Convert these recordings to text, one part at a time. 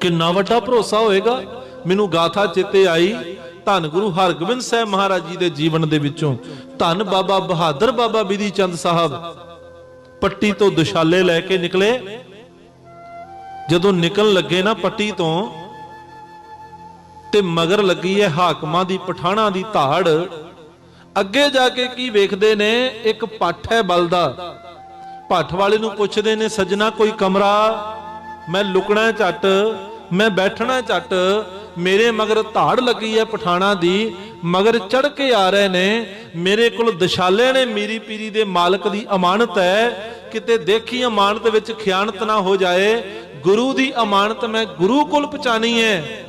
ਕਿੰਨਾ ਵੱਡਾ ਭਰੋਸਾ ਹੋਏਗਾ? ਮੈਨੂੰ ਗਾਥਾ ਚਿੱਤੇ ਆਈ, ਧੰਨ ਗੁਰੂ ਹਰਗੋਬਿੰਦ ਸਾਹਿਬ ਮਹਾਰਾਜ ਜੀ ਦੇ ਜੀਵਨ ਦੇ ਵਿੱਚੋਂ। ਧੰਨ ਬਾਬਾ ਬਹਾਦਰ ਬਾਬਾ ਬਿਧੀ ਚੰਦ ਸਾਹਿਬ, ਪੱਟੀ ਤੋਂ ਦੁਸ਼ਾਲੇ ਲੈ ਕੇ ਨਿਕਲੇ। ਜਦੋਂ ਨਿਕਲਣ ਲੱਗੇ ਨਾ ਪੱਟੀ ਤੋਂ, ਤੇ ਮਗਰ ਲੱਗੀ ਹੈ ਹਾਕਮਾਂ ਦੀ, ਪਠਾਣਾ ਦੀ ਧਾੜ। ਅੱਗੇ ਜਾ ਕੇ ਕੀ ਵੇਖਦੇ ਨੇ? ਇੱਕ ਪੱਠ ਹੈ ਬਲਦਾ। ਪੱਠ ਵਾਲੇ ਨੂੰ ਪੁੱਛਦੇ ਨੇ, ਸੱਜਣਾ ਕੋਈ ਕਮਰਾ? ਮੈਂ ਲੁਕਣਾ ਹੈ ਝੱਟ, ਮੈਂ ਬੈਠਣਾ ਹੈ ਝੱਟ, ਮੇਰੇ ਮਗਰ ਧਾੜ ਲੱਗੀ ਹੈ ਪਠਾਣਾ ਦੀ, ਮਗਰ ਚੜ ਕੇ ਆ ਰਹੇ ਨੇ, ਮੇਰੇ ਕੋਲ ਦਸ਼ਾਲੇ ਨੇ ਮੀਰੀ ਪੀਰੀ ਦੇ ਮਾਲਕ ਦੀ ਅਮਾਨਤ ਹੈ ਕਿਤੇ ਦੇਖੀ ਅਮਾਨਤ ਵਿੱਚ ਖਿਆਨਤ ਨਾ ਹੋ ਜਾਏ, ਗੁਰੂ ਦੀ ਅਮਾਨਤ ਮੈਂ ਗੁਰੂ ਕੋਲ ਪਹੁੰਚਾਣੀ ਹੈ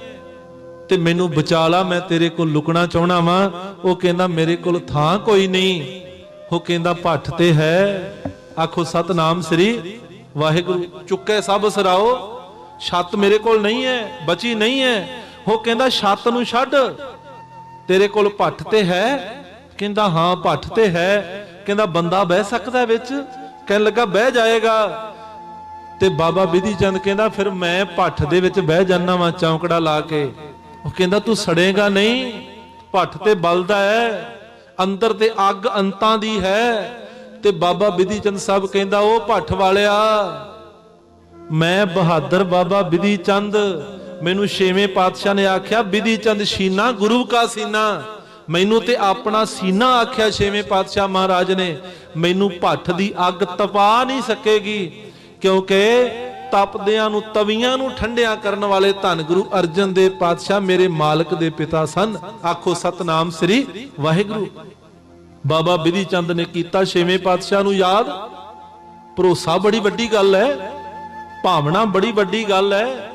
ਤੇ ਮੈਨੂੰ ਬਚਾ ਲਾ, ਮੈਂ ਤੇਰੇ ਕੋਲ ਲੁਕਣਾ ਚਾਹਣਾ ਵਾਂ, ਉਹ ਕਹਿੰਦਾ ਮੇਰੇ ਕੋਲ ਥਾਂ ਕੋਈ ਨਹੀਂ, ਉਹ ਕਹਿੰਦਾ ਭੱਠ ਤੇ ਹੈ, ਆਖੋ ਸਤਨਾਮ ਸ੍ਰੀ ਵਾਹਿਗੁਰੂ, ਚੁੱਕੇ ਸਭ ਸਰਾਓ, ਛੱਤ ਮੇਰੇ ਕੋਲ ਨਹੀਂ ਹੈ, ਬਚੀ ਨਹੀਂ ਹੈ। ਉਹ ਕਹਿੰਦਾ, ਛੱਤ ਨੂੰ ਛੱਡ, ਤੇਰੇ ਕੋਲ ਭੱਠ ਤੇ ਹੈ। ਕਹਿੰਦਾ, ਹਾਂ ਭੱਠ ਤੇ ਹੈ। ਕਹਿੰਦਾ, ਬੰਦਾ ਬਹਿ ਸਕਦਾ ਵਿੱਚ, ਕਹਿਣ ਲੱਗਾ, ਬਹਿ ਜਾਏਗਾ। ਤੇ ਬਾਬਾ ਵਿਧੀ ਚੰਦ ਕਹਿੰਦਾ, ਫਿਰ ਮੈਂ ਭੱਠ ਦੇ ਵਿੱਚ ਬਹਿ ਜਾਣਾ ਵਾਂ ਚੌਂਕੜਾ ਲਾ ਕੇ। ਉਹ ਕਹਿੰਦਾ, ਤੂੰ ਸੜੇਗਾ ਨਹੀਂ ਭੱਠ ਤੇ ਬਲਦਾ ਹੈ, ਅੰਦਰ ਤੇ ਅੱਗ ਅੰਤਾਂ ਦੀ ਹੈ। ਤੇ ਬਾਬਾ ਬਿਧੀ ਚੰਦ ਸਾਹਿਬ ਕਹਿੰਦਾ, ਉਹ ਭੱਠ ਵਾਲਿਆ, ਮੈਂ ਬਹਾਦਰ ਬਾਬਾ ਬਿਧੀ ਚੰਦ। ਮੈਨੂੰ ਛੇਵੇਂ ਪਾਤਸ਼ਾਹ ਨੇ ਆਖਿਆ ਬਿਧੀ ਚੰਦ, ਸ਼ੀਨਾ, ਗੁਰੂ ਕਾ ਸੀਨਾ। ਮੈਨੂੰ ਤੇ ਆਪਣਾ ਸੀਨਾ ਆਖਿਆ ਛੇਵੇਂ ਪਾਤਸ਼ਾਹ ਮਹਾਰਾਜ ਨੇ। ਮੈਨੂੰ ਭੱਠ ਦੀ ਅੱਗ ਤਪਾ ਨਹੀਂ ਸਕੇਗੀ, ਕਿਉਂਕਿ ਤਪਦਿਆਂ ਨੂੰ, ਤਵੀਆਂ ਨੂੰ ਠੰਡਿਆਂ ਕਰਨ ਵਾਲੇ ਧੰਨ ਗੁਰੂ ਅਰਜਨ ਦੇਵ ਪਾਤਸ਼ਾਹ ਮੇਰੇ ਮਾਲਕ ਦੇ ਪਿਤਾ ਸਨ। ਆਖੋ ਸਤਨਾਮ ਸ੍ਰੀ ਵਾਹਿਗੁਰੂ। ਬਾਬਾ ਬਿਧੀ ਚੰਦ ਨੇ ਕੀਤਾ ਛੇਵੇਂ ਪਾਤਸ਼ਾਹ ਨੂੰ ਯਾਦ? ਭਰੋਸਾ ਬੜੀ ਵੱਡੀ ਗੱਲ ਹੈ। ਭਾਵਨਾ ਬੜੀ ਵੱਡੀ ਗੱਲ ਹੈ।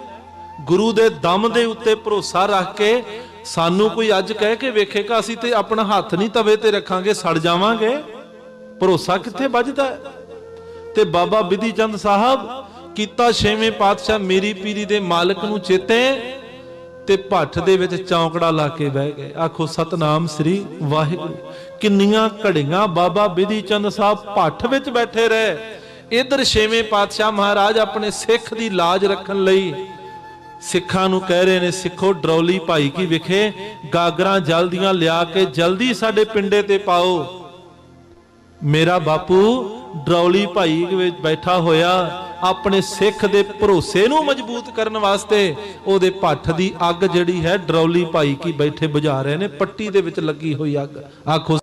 ਗੁਰੂ ਦੇ ਦਮ ਦੇ ਉੱਤੇ ਭਰੋਸਾ ਰੱਖ ਕੇ ਸਾਨੂੰ ਕੋਈ ਅੱਜ ਕਹਿ ਕੇ ਵੇਖੇਗਾ, ਅਸੀਂ ਤੇ ਆਪਣਾ ਹੱਥ ਨਹੀਂ ਤਵੇ ਤੇ ਰੱਖਾਂਗੇ, ਸੜ ਜਾਵਾਂਗੇ। ਭਰੋਸਾ ਕਿੱਥੇ ਵੱਜਦਾ ਤੇ ਬਾਬਾ ਬਿਧੀ ਚੰਦ ਸਾਹਿਬ, ਕੀਤਾ ਛੇਵੇਂ ਪਾਤਸ਼ਾਹ, ਮੇਰੀ ਪੀਰੀ ਦੇ ਮਾਲਕ ਨੂੰ ਚੇਤੇ ਤੇ ਭੱਠ ਦੇ ਵਿੱਚ ਚੌਂਕੜਾ ਲਾ ਕੇ ਬਹਿ ਗਏ। ਆਖੋ, ਸਤਨਾਮ ਸ੍ਰੀ ਵਾਹਿਗੁਰੂ, ਕਿੰਨੀਆਂ ਘੜੀਆਂ ਬਾਬਾ ਬਿਧੀ ਚੰਦ ਸਾਹਿਬ ਭੱਠ ਵਿੱਚ ਬੈਠੇ ਰਹੇ। ਇਧਰ ਛੇਵੇਂ ਪਾਤਸ਼ਾਹ ਮਹਾਰਾਜ ਆਪਣੇ ਸਿੱਖ ਦੀ ਲਾਜ ਰੱਖਣ ਲਈ ਸਿੱਖਾਂ ਨੂੰ ਕਹਿ ਰਹੇ ਨੇ, ਸਿੱਖੋ, ਡਰੌਲੀ ਭਾਈ ਕੀ ਵਿਖੇ, ਗਾਗਰਾਂ ਜਲਦੀਆਂ ਲਿਆ ਕੇ ਜਲਦੀ ਸਾਡੇ ਪਿੰਡੇ ਤੇ ਪਾਓ। ਮੇਰਾ ਬਾਪੂ ਡਰੌਲੀ ਭਾਈ ਵਿੱਚ ਬੈਠਾ ਹੋਇਆ ਆਪਣੇ ਸਿੱਖ ਦੇ ਭਰੋਸੇ ਨੂੰ ਮਜ਼ਬੂਤ ਕਰਨ ਵਾਸਤੇ ਉਹਦੇ ਪੱਠ ਦੀ ਅੱਗ ਜਿਹੜੀ ਹੈ ਡਰੌਲੀ ਭਾਈ ਕੀ ਬੈਠੇ ਬੁਝਾ ਰਹੇ ਨੇ, ਪੱਟੀ ਦੇ ਵਿੱਚ ਲੱਗੀ ਹੋਈ ਅੱਗ। ਆਖੋ